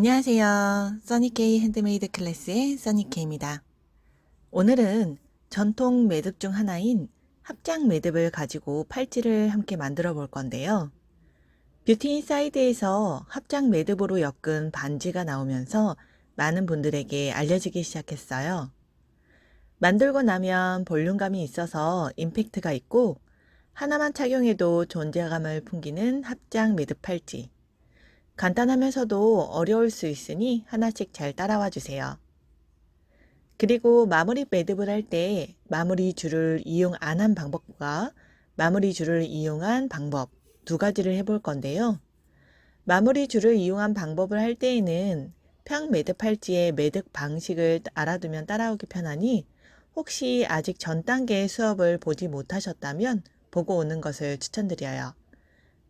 안녕하세요. 써니케이 핸드메이드 클래스의 써니케이입니다. 오늘은 전통 매듭 중 하나인 합장 매듭을 가지고 팔찌를 함께 만들어 볼 건데요. 뷰티 인사이드에서 합장 매듭으로 엮은 반지가 나오면서 많은 분들에게 알려지기 시작했어요. 만들고 나면 볼륨감이 있어서 임팩트가 있고 하나만 착용해도 존재감을 풍기는 합장 매듭 팔찌. 간단하면서도 어려울 수 있으니 하나씩 잘 따라와 주세요. 그리고 마무리 매듭을 할 때 마무리 줄을 이용 안 한 방법과 마무리 줄을 이용한 방법 두 가지를 해볼 건데요. 마무리 줄을 이용한 방법을 할 때에는 평 매듭 팔찌의 매듭 방식을 알아두면 따라오기 편하니 혹시 아직 전 단계의 수업을 보지 못하셨다면 보고 오는 것을 추천드려요.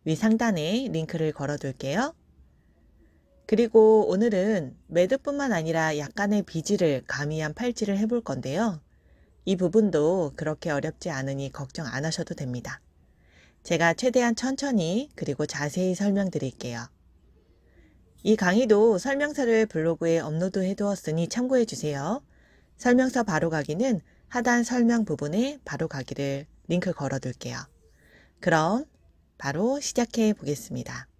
위 상단에 링크를 걸어 둘게요. 그리고 오늘은 매듭뿐만 아니라 약간의 비지를 가미한 팔찌를 해볼 건데요. 이 부분도 그렇게 어렵지 않으니 걱정 안 하셔도 됩니다. 제가 최대한 천천히 그리고 자세히 설명드릴게요. 이 강의도 설명서를 블로그에 업로드해 두었으니 참고해 주세요. 설명서 바로 가기는 하단 설명 부분에 바로 가기를 링크 걸어 둘게요. 그럼 바로 시작해 보겠습니다.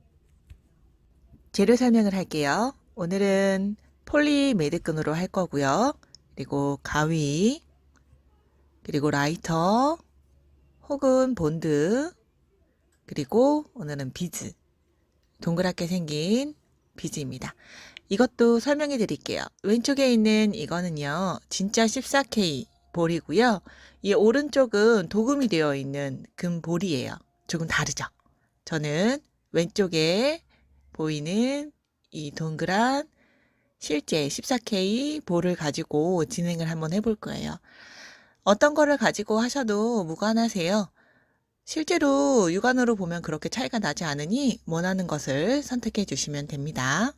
재료 설명을 할게요. 오늘은 폴리 매듭끈으로 할 거고요. 그리고 가위, 그리고 라이터, 혹은 본드, 그리고 오늘은 비즈. 동그랗게 생긴 비즈입니다. 이것도 설명해 드릴게요. 왼쪽에 있는 이거는요, 진짜 14K 볼이고요. 이 오른쪽은 도금이 되어 있는 금볼이에요. 조금 다르죠? 저는 왼쪽에 보이는 이 동그란 실제 14K 볼을 가지고 진행을 한번 해볼 거예요. 어떤 거를 가지고 하셔도 무관하세요. 실제로 육안으로 보면 그렇게 차이가 나지 않으니 원하는 것을 선택해 주시면 됩니다.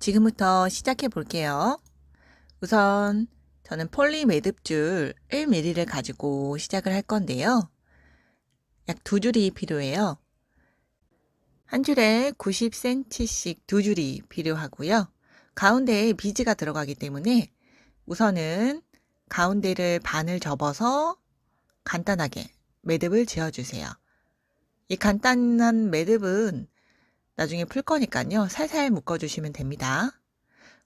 지금부터 시작해 볼게요. 우선 저는 폴리 매듭줄 1mm를 가지고 시작을 할 건데요. 약 두 줄이 필요해요. 한 줄에 90cm씩 두 줄이 필요하고요. 가운데에 비즈가 들어가기 때문에 우선은 가운데를 반을 접어서 간단하게 매듭을 지어주세요. 이 간단한 매듭은 나중에 풀 거니까요. 살살 묶어주시면 됩니다.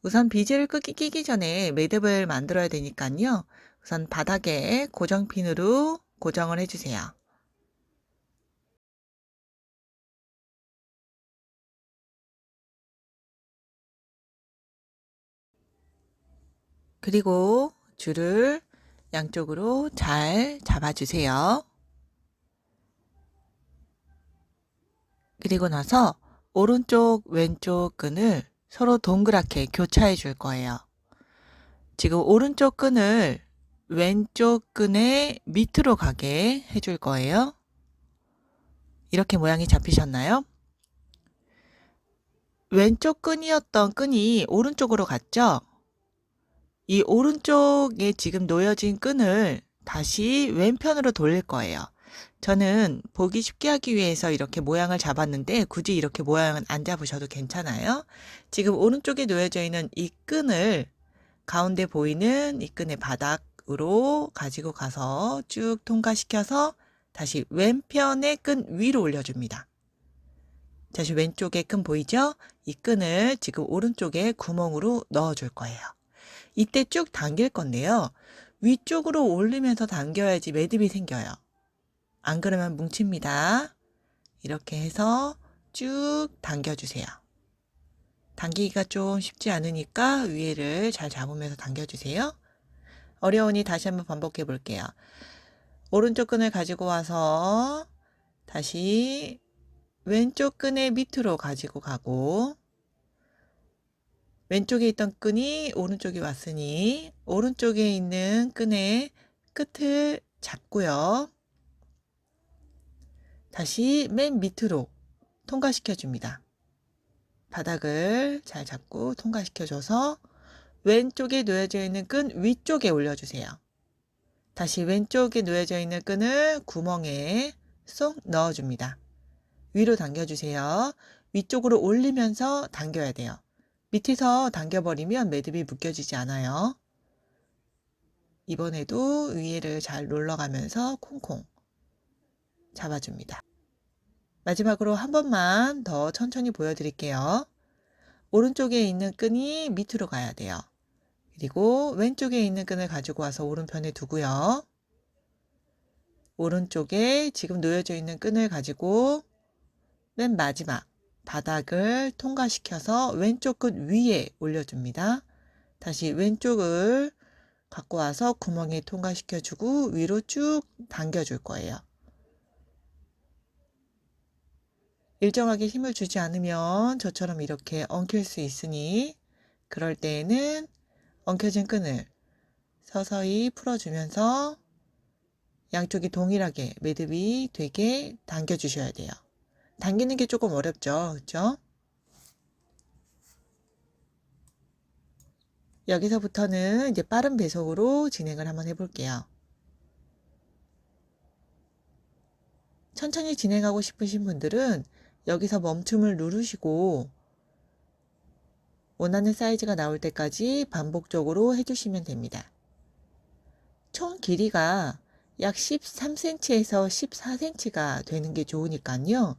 우선 비즈를 끄기, 끼기 전에 매듭을 만들어야 되니까요. 우선 바닥에 고정핀으로 고정을 해주세요. 그리고 줄을 양쪽으로 잘 잡아주세요. 그리고 나서 오른쪽, 왼쪽 끈을 서로 동그랗게 교차해 줄 거예요. 지금 오른쪽 끈을 왼쪽 끈의 밑으로 가게 해줄 거예요. 이렇게 모양이 잡히셨나요? 왼쪽 끈이었던 끈이 오른쪽으로 갔죠? 이 오른쪽에 지금 놓여진 끈을 다시 왼편으로 돌릴 거예요. 저는 보기 쉽게 하기 위해서 이렇게 모양을 잡았는데 굳이 이렇게 모양은 안 잡으셔도 괜찮아요. 지금 오른쪽에 놓여져 있는 이 끈을 가운데 보이는 이 끈의 바닥으로 가지고 가서 쭉 통과시켜서 다시 왼편의 끈 위로 올려줍니다. 다시 왼쪽에 끈 보이죠? 이 끈을 지금 오른쪽에 구멍으로 넣어줄 거예요. 이때 쭉 당길 건데요. 위쪽으로 올리면서 당겨야지 매듭이 생겨요. 안 그러면 뭉칩니다. 이렇게 해서 쭉 당겨주세요. 당기기가 좀 쉽지 않으니까 위에를 잘 잡으면서 당겨주세요. 어려우니 다시 한번 반복해 볼게요. 오른쪽 끈을 가지고 와서 다시 왼쪽 끈의 밑으로 가지고 가고 왼쪽에 있던 끈이 오른쪽에 왔으니 오른쪽에 있는 끈의 끝을 잡고요. 다시 맨 밑으로 통과시켜 줍니다. 바닥을 잘 잡고 통과시켜 줘서 왼쪽에 놓여져 있는 끈 위쪽에 올려주세요. 다시 왼쪽에 놓여져 있는 끈을 구멍에 쏙 넣어줍니다. 위로 당겨주세요. 위쪽으로 올리면서 당겨야 돼요. 밑에서 당겨버리면 매듭이 묶여지지 않아요. 이번에도 위에를 잘 눌러가면서 콩콩 잡아줍니다. 마지막으로 한 번만 더 천천히 보여드릴게요. 오른쪽에 있는 끈이 밑으로 가야 돼요. 그리고 왼쪽에 있는 끈을 가지고 와서 오른편에 두고요. 오른쪽에 지금 놓여져 있는 끈을 가지고 맨 마지막 바닥을 통과시켜서 왼쪽 끝 위에 올려줍니다. 다시 왼쪽을 갖고 와서 구멍에 통과시켜주고 위로 쭉 당겨줄 거예요. 일정하게 힘을 주지 않으면 저처럼 이렇게 엉킬 수 있으니 그럴 때에는 엉켜진 끈을 서서히 풀어주면서 양쪽이 동일하게 매듭이 되게 당겨주셔야 돼요. 당기는 게 조금 어렵죠. 그렇죠? 여기서부터는 이제 빠른 배속으로 진행을 한번 해볼게요. 천천히 진행하고 싶으신 분들은 여기서 멈춤을 누르시고 원하는 사이즈가 나올 때까지 반복적으로 해주시면 됩니다. 총 길이가 약 13cm에서 14cm가 되는 게 좋으니까요.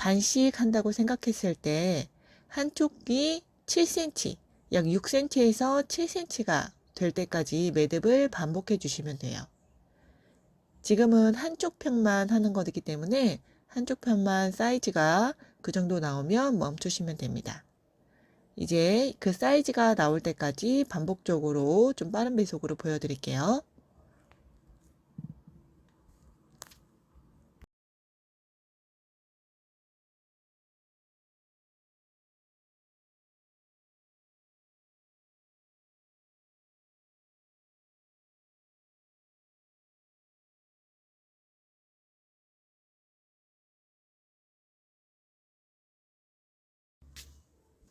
반씩 한다고 생각했을 때 한쪽이 7cm, 약 6cm에서 7cm가 될 때까지 매듭을 반복해 주시면 돼요. 지금은 한쪽 편만 하는 거기 때문에 한쪽 편만 사이즈가 그 정도 나오면 멈추시면 됩니다. 이제 그 사이즈가 나올 때까지 반복적으로 좀 빠른 배속으로 보여드릴게요.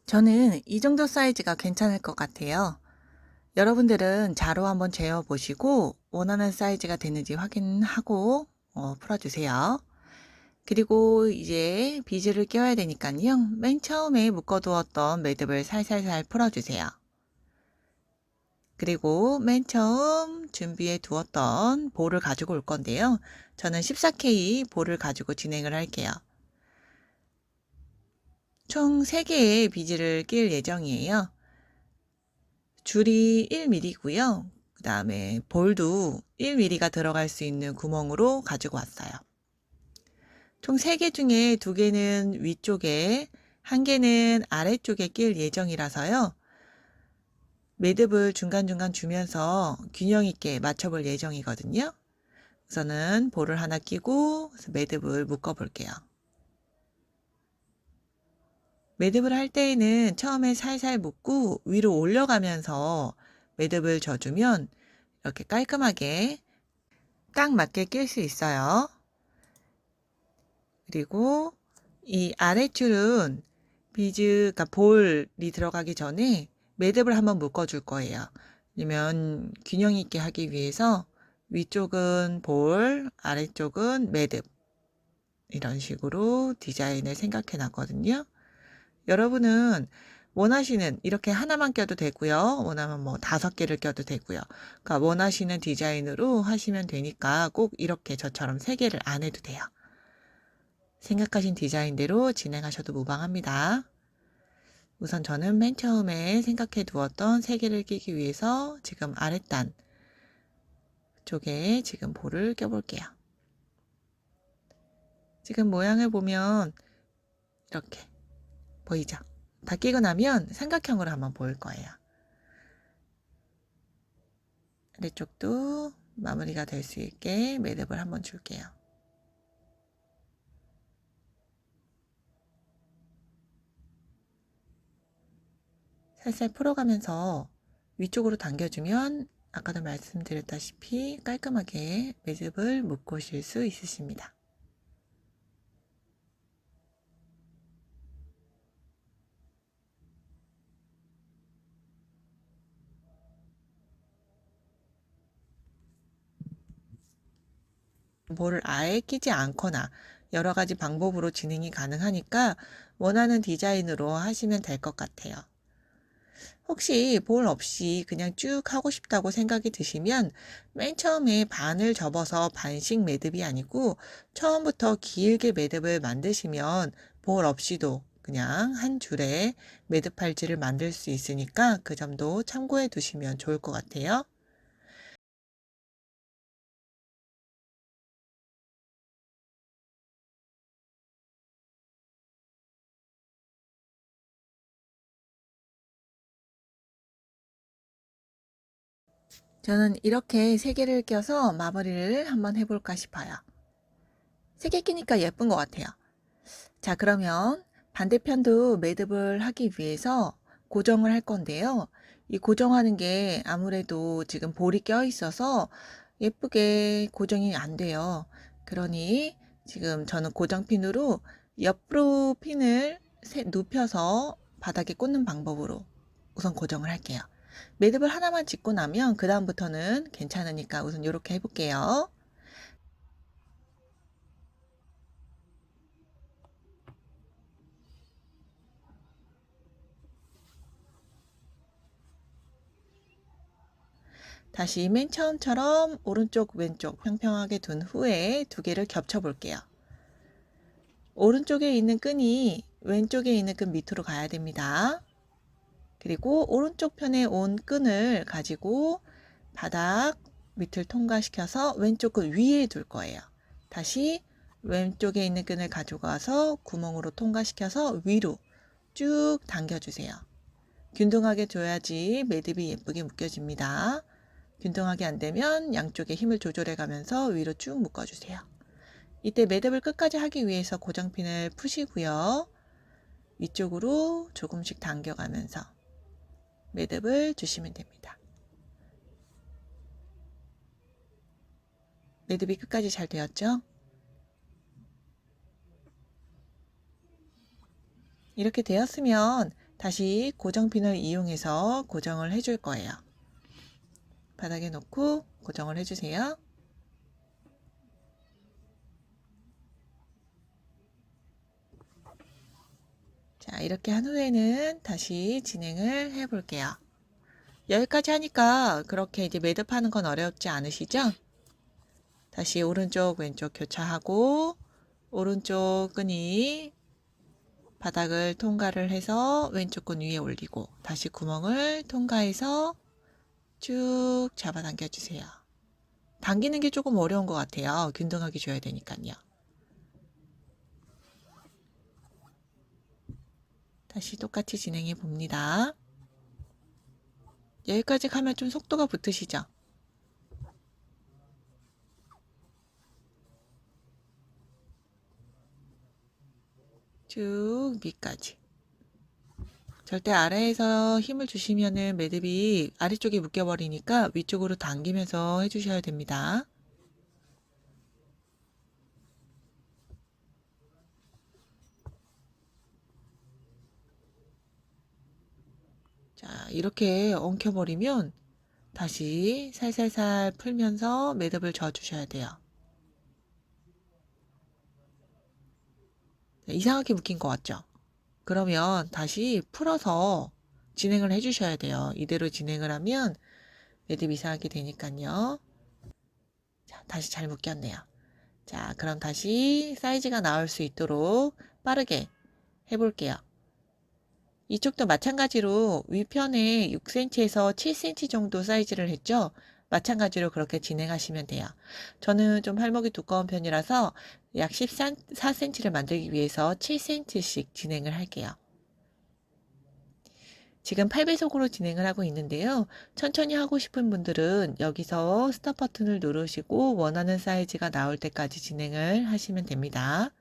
저는 이 정도 사이즈가 괜찮을 것 같아요. 여러분들은 자로 한번 재어 보시고 원하는 사이즈가 되는지 확인하고 어, 풀어주세요. 그리고 이제 비즈를 껴야 되니까요. 맨 처음에 묶어두었던 매듭을 살살살 풀어주세요. 그리고 맨 처음 준비해 두었던 볼을 가지고 올 건데요. 저는 14K 볼을 가지고 진행을 할게요. 총 3개의 비즈를 낄 예정이에요. 줄이 1mm고요. 그 다음에 볼도 1mm가 들어갈 수 있는 구멍으로 가지고 왔어요. 총 3개 중에 2개는 위쪽에, 1개는 아래쪽에 낄 예정이라서요. 매듭을 중간중간 주면서 균형 있게 맞춰볼 예정이거든요. 우선은 볼을 하나 끼고 매듭을 묶어 볼게요. 매듭을 할 때에는 처음에 살살 묶고 위로 올려가면서 매듭을 져주면 이렇게 깔끔하게 딱 맞게 낄 수 있어요. 그리고 이 아랫줄은 비즈, 그러니까 볼이 들어가기 전에 매듭을 한번 묶어줄 거예요. 왜냐면 균형 있게 하기 위해서 위쪽은 볼, 아래쪽은 매듭 이런 식으로 디자인을 생각해 놨거든요. 여러분은 원하시는 이렇게 하나만 껴도 되고요. 원하면 뭐 다섯 개를 껴도 되고요. 그러니까 원하시는 디자인으로 하시면 되니까 꼭 이렇게 저처럼 세 개를 안 해도 돼요. 생각하신 디자인대로 진행하셔도 무방합니다. 우선 저는 맨 처음에 생각해 두었던 세 개를 끼기 위해서 지금 아랫단 쪽에 지금 볼을 껴볼게요. 지금 모양을 보면 이렇게 보이죠? 다 끼고 나면 삼각형으로 한번 보일 거예요. 아래쪽도 마무리가 될 수 있게 매듭을 한번 줄게요. 살살 풀어가면서 위쪽으로 당겨주면 아까도 말씀드렸다시피 깔끔하게 매듭을 묶고 오실 수 있으십니다. 볼을 아예 끼지 않거나 여러 가지 방법으로 진행이 가능하니까 원하는 디자인으로 하시면 될 것 같아요. 혹시 볼 없이 그냥 쭉 하고 싶다고 생각이 드시면 맨 처음에 반을 접어서 반씩 매듭이 아니고 처음부터 길게 매듭을 만드시면 볼 없이도 그냥 한 줄에 매듭 팔찌를 만들 수 있으니까 그 점도 참고해 두시면 좋을 것 같아요. 저는 이렇게 세 개를 껴서 마무리를 한번 해볼까 싶어요. 세 개 끼니까 예쁜 것 같아요. 자, 그러면 반대편도 매듭을 하기 위해서 고정을 할 건데요. 이 고정하는 게 아무래도 지금 볼이 껴 있어서 예쁘게 고정이 안 돼요. 그러니 지금 저는 고정핀으로 옆으로 핀을 눕혀서 바닥에 꽂는 방법으로 우선 고정을 할게요. 매듭을 하나만 짓고 나면 그 다음부터는 괜찮으니까 우선 이렇게 해볼게요. 다시 맨 처음처럼 오른쪽 왼쪽 평평하게 둔 후에 두 개를 겹쳐 볼게요. 오른쪽에 있는 끈이 왼쪽에 있는 끈 밑으로 가야 됩니다. 그리고 오른쪽 편에 온 끈을 가지고 바닥 밑을 통과시켜서 왼쪽 끈 위에 둘 거예요. 다시 왼쪽에 있는 끈을 가져가서 구멍으로 통과시켜서 위로 쭉 당겨주세요. 균등하게 줘야지 매듭이 예쁘게 묶여집니다. 균등하게 안 되면 양쪽에 힘을 조절해 가면서 위로 쭉 묶어주세요. 이때 매듭을 끝까지 하기 위해서 고정핀을 푸시고요. 위쪽으로 조금씩 당겨가면서 매듭을 주시면 됩니다. 매듭이 끝까지 잘 되었죠? 이렇게 되었으면 다시 고정핀을 이용해서 고정을 해줄 거예요. 바닥에 놓고 고정을 해주세요. 자, 이렇게 한 후에는 다시 진행을 해 볼게요. 여기까지 하니까 그렇게 이제 매듭하는 건 어렵지 않으시죠? 다시 오른쪽, 왼쪽 교차하고, 오른쪽 끈이 바닥을 통과를 해서 왼쪽 끈 위에 올리고, 다시 구멍을 통과해서 쭉 잡아당겨 주세요. 당기는 게 조금 어려운 것 같아요. 균등하게 줘야 되니까요. 다시 똑같이 진행해 봅니다. 여기까지 가면 좀 속도가 붙으시죠? 쭉 밑까지. 절대 아래에서 힘을 주시면은 매듭이 아래쪽에 묶여버리니까 위쪽으로 당기면서 해주셔야 됩니다. 이렇게 엉켜버리면 다시 살살살 풀면서 매듭을 져주셔야 돼요. 네, 이상하게 묶인 것 같죠? 그러면 다시 풀어서 진행을 해주셔야 돼요. 이대로 진행을 하면 매듭 이상하게 되니까요. 자, 다시 잘 묶였네요. 자, 그럼 다시 사이즈가 나올 수 있도록 빠르게 해볼게요. 이쪽도 마찬가지로 위편에 6cm에서 7cm 정도 사이즈를 했죠. 마찬가지로 그렇게 진행하시면 돼요. 저는 좀 팔목이 두꺼운 편이라서 약 14cm를 만들기 위해서 7cm씩 진행을 할게요. 지금 8배속으로 진행을 하고 있는데요. 천천히 하고 싶은 분들은 여기서 스탑 버튼을 누르시고 원하는 사이즈가 나올 때까지 진행을 하시면 됩니다.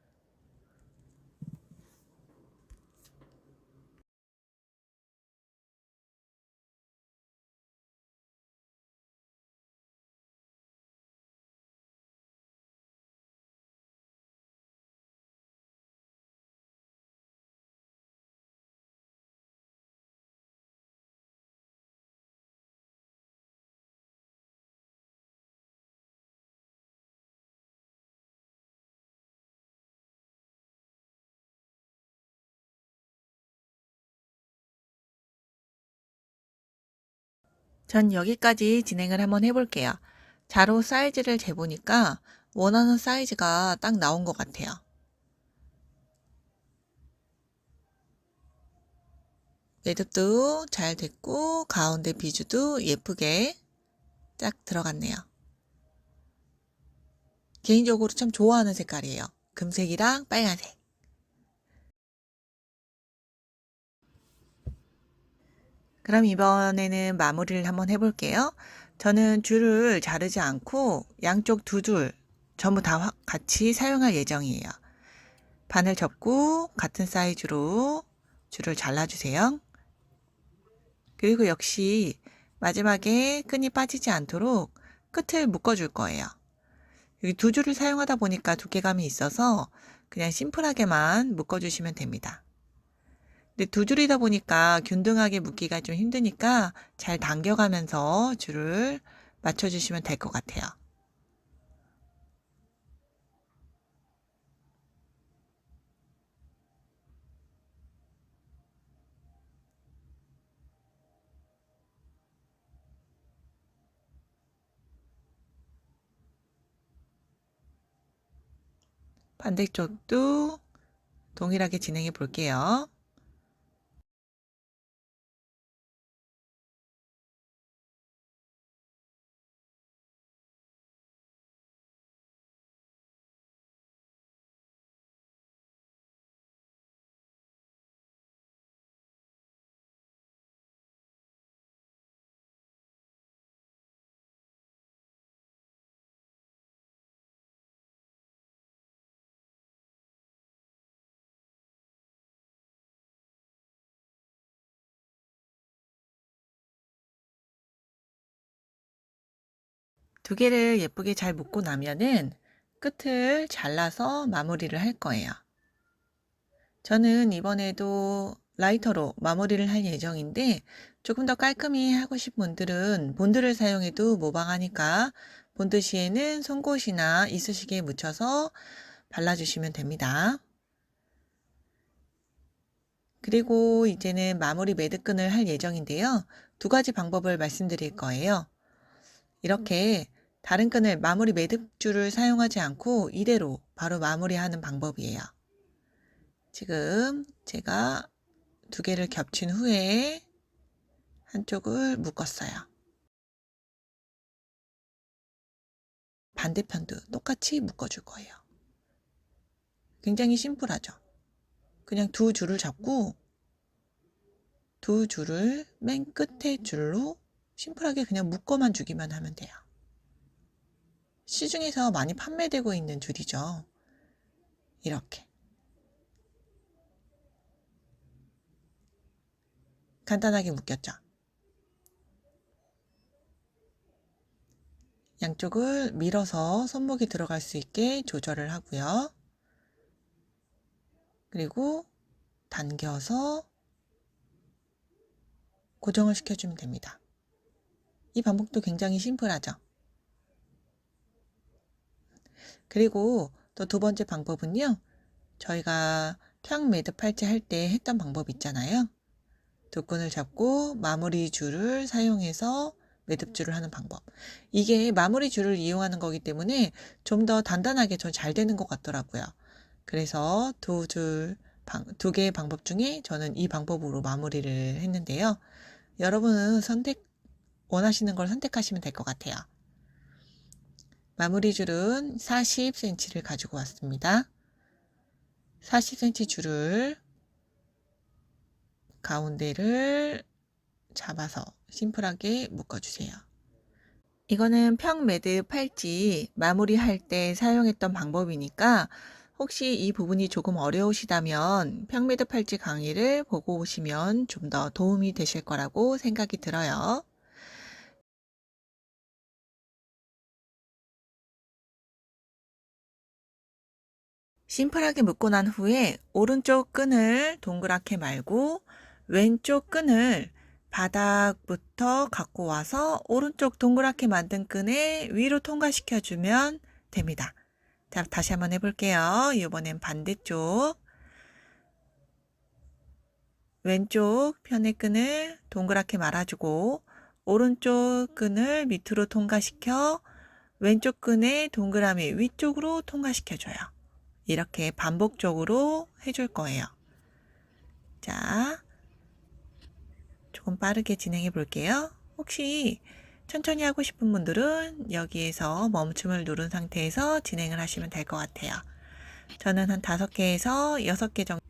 전 여기까지 진행을 한번 해볼게요. 자로 사이즈를 재보니까 원하는 사이즈가 딱 나온 것 같아요. 매듭도 잘 됐고 가운데 비주도 예쁘게 딱 들어갔네요. 개인적으로 참 좋아하는 색깔이에요. 금색이랑 빨간색. 그럼 이번에는 마무리를 한번 해볼게요. 저는 줄을 자르지 않고 양쪽 두 줄 전부 다 같이 사용할 예정이에요. 바늘 접고 같은 사이즈로 줄을 잘라주세요. 그리고 역시 마지막에 끈이 빠지지 않도록 끝을 묶어줄 거예요. 여기 두 줄을 사용하다 보니까 두께감이 있어서 그냥 심플하게만 묶어주시면 됩니다. 근데 두 줄이다 보니까 균등하게 묶기가 좀 힘드니까 잘 당겨가면서 줄을 맞춰주시면 될 것 같아요. 반대쪽도 동일하게 진행해 볼게요. 두 개를 예쁘게 잘 묶고 나면은 끝을 잘라서 마무리를 할 거예요. 저는 이번에도 라이터로 마무리를 할 예정인데 조금 더 깔끔히 하고 싶은 분들은 본드를 사용해도 모방하니까 본드 시에는 송곳이나 이쑤시개에 묻혀서 발라주시면 됩니다. 그리고 이제는 마무리 매듭끈을 할 예정인데요. 두 가지 방법을 말씀드릴 거예요. 이렇게 다른 끈을 마무리 매듭줄을 사용하지 않고 이대로 바로 마무리하는 방법이에요. 지금 제가 두 개를 겹친 후에 한쪽을 묶었어요. 반대편도 똑같이 묶어줄 거예요. 굉장히 심플하죠? 그냥 두 줄을 잡고 두 줄을 맨 끝에 줄로 심플하게 그냥 묶어만 주기만 하면 돼요. 시중에서 많이 판매되고 있는 줄이죠. 이렇게. 간단하게 묶였죠. 양쪽을 밀어서 손목이 들어갈 수 있게 조절을 하고요. 그리고 당겨서 고정을 시켜주면 됩니다. 이 방법도 굉장히 심플하죠. 그리고 또 두 번째 방법은요. 저희가 평 매듭 팔찌 할 때 했던 방법 있잖아요. 두 끈을 잡고 마무리 줄을 사용해서 매듭줄을 하는 방법. 이게 마무리 줄을 이용하는 거기 때문에 좀 더 단단하게 좀잘 되는 것 같더라고요. 그래서 두 줄, 두 개의 방법 중에 저는 이 방법으로 마무리를 했는데요. 여러분은 선택, 원하시는 걸 선택하시면 될 것 같아요. 마무리 줄은 40cm를 가지고 왔습니다. 40cm 줄을 가운데를 잡아서 심플하게 묶어주세요. 이거는 평 매듭 팔찌 마무리할 때 사용했던 방법이니까 혹시 이 부분이 조금 어려우시다면 평매듭 팔찌 강의를 보고 오시면 좀 더 도움이 되실 거라고 생각이 들어요. 심플하게 묶고 난 후에 오른쪽 끈을 동그랗게 말고 왼쪽 끈을 바닥부터 갖고 와서 오른쪽 동그랗게 만든 끈에 위로 통과시켜 주면 됩니다. 자, 다시 한번 해볼게요. 이번엔 반대쪽. 왼쪽 편의 끈을 동그랗게 말아주고 오른쪽 끈을 밑으로 통과시켜 왼쪽 끈의 동그라미 위쪽으로 통과시켜줘요. 이렇게 반복적으로 해줄 거예요. 자, 조금 빠르게 진행해 볼게요. 혹시 천천히 하고 싶은 분들은 여기에서 멈춤을 누른 상태에서 진행을 하시면 될 것 같아요. 저는 한 다섯 개에서 여섯 개 정도.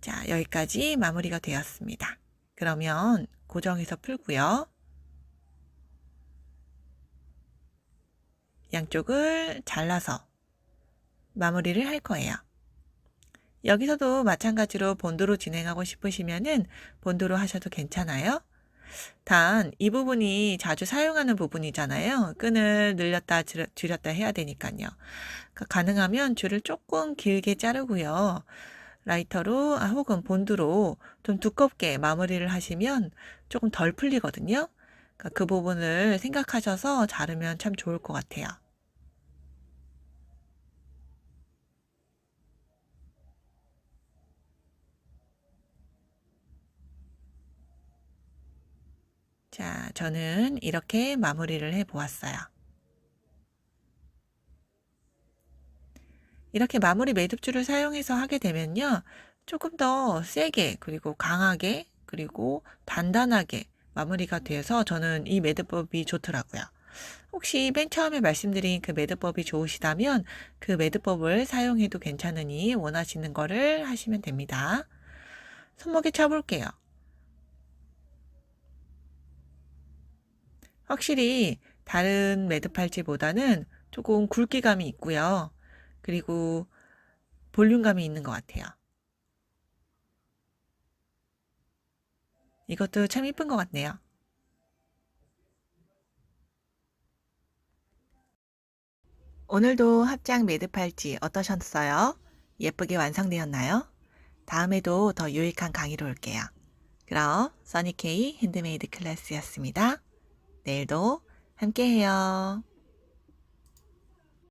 자, 여기까지 마무리가 되었습니다. 그러면 고정해서 풀고요. 양쪽을 잘라서 마무리를 할 거예요. 여기서도 마찬가지로 본드로 진행하고 싶으시면은 본드로 하셔도 괜찮아요. 단, 이 부분이 자주 사용하는 부분이잖아요. 끈을 늘렸다 줄- 줄였다 해야 되니까요. 그러니까 가능하면 줄을 조금 길게 자르고요. 라이터로 아, 혹은 본드로 좀 두껍게 마무리를 하시면 조금 덜 풀리거든요. 그러니까 그 부분을 생각하셔서 자르면 참 좋을 것 같아요. 자, 저는 이렇게 마무리를 해 보았어요. 이렇게 마무리 매듭줄을 사용해서 하게 되면요. 조금 더 세게, 그리고 강하게, 그리고 단단하게 마무리가 돼서 저는 이 매듭법이 좋더라고요. 혹시 맨 처음에 말씀드린 그 매듭법이 좋으시다면 그 매듭법을 사용해도 괜찮으니 원하시는 거를 하시면 됩니다. 손목에 쳐볼게요. 확실히 다른 매듭 팔찌보다는 조금 굵기감이 있고요. 그리고 볼륨감이 있는 것 같아요. 이것도 참 이쁜 것 같네요. 오늘도 합장 매듭 팔찌 어떠셨어요? 예쁘게 완성되었나요? 다음에도 더 유익한 강의로 올게요. 그럼 써니케이 핸드메이드 클래스였습니다. 내일도 함께해요.